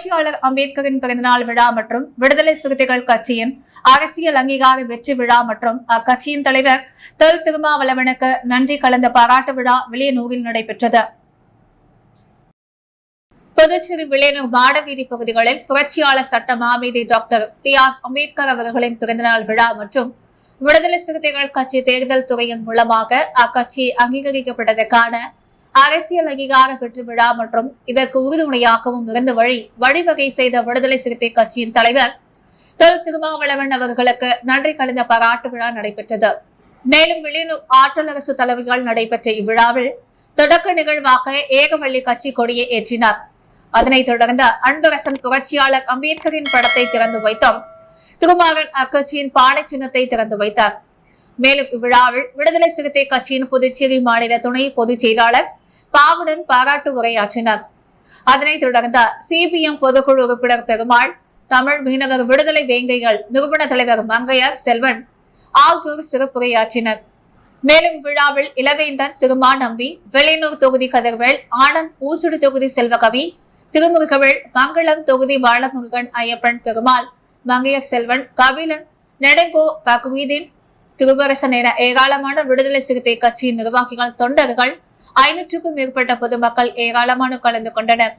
புரட்சியாளர் அம்பேத்கரின் பிறந்தநாள் விழா மற்றும் விடுதலை சிறுத்தைகள் கட்சியின் அரசியல் அங்கீகார வெற்றி விழா மற்றும் அக்கட்சியின் தலைவர் தொல் திருமாவளவனுக்கு நன்றி கலந்த பாராட்டு விழா வில்லியனூரில் நடைபெற்றது. புதுச்சேரி விளையனூர் மாடவீதி பகுதிகளில் புரட்சியாளர் சட்ட மாமேதை டாக்டர் பி ஆர் அம்பேத்கர் அவர்களின் பிறந்தநாள் விழா மற்றும் விடுதலை சிறுத்தைகள் கட்சி தேர்தல் துறையின் மூலமாக அக்கட்சி அங்கீகரிக்கப்பட்டதற்கான அரசியல் அங்கீகார வெற்றி விழா மற்றும் இதற்கு உறுதுணையாகவும் இருந்த வழி வழிவகை செய்த விடுதலை சிறுத்தை கட்சியின் தலைவர் திரு திருமாவளவன் அவர்களுக்கு நன்றி கலந்த பாராட்டு விழா நடைபெற்றது. மேலும் வில்லியனூர் ஆற்றல் அரசு தலைமையால் நடைபெற்ற இவ்விழாவில் தொடக்க நிகழ்வாக ஏகவள்ளி கட்சி கொடியை ஏற்றினார். அதனைத் தொடர்ந்து அன்பரசன் புரட்சியாளர் அம்பேத்கரின் படத்தை திறந்து வைத்தோம் திருமாறன் அக்கட்சியின் பானை சின்னத்தை திறந்து வைத்தார். மேலும் இவ்விழாவில் விடுதலை சிறுத்தை கட்சியின் புதுச்சேரி மாநில துணை பொதுச் செயலாளர் பாவுடன் பாராட்டு உரையாற்றினர். அதனைத் தொடர்ந்து சிபிஎம் பொதுக்குழு உறுப்பினர் பெருமாள் தமிழ் மீனவர் விடுதலை வேங்கைகள் நிறுவன தலைவர் மங்கையர் செல்வன் ஆகியோர் சிறப்புரையாற்றினர். மேலும் விழாவில் இளவேந்தன் திருமாநம்பி வெளியனூர் தொகுதி கதிர்வேல் ஆனந்த் ஊசுடு தொகுதி செல்வகவி திருமுருகவேல் மங்களம் தொகுதி பாலமுருகன் ஐயப்பன் பெருமாள் மங்கையர் செல்வன் கபிலன் நெடுங்கோ பகுவீதீன் திருவரசன் என ஏராளமான விடுதலை சிறுத்தை கட்சியின் நிர்வாகிகள் தொண்டர்கள் ஐநூற்றுக்கும் மேற்பட்ட பொதுமக்கள் ஏராளமான கலந்து கொண்டனர்.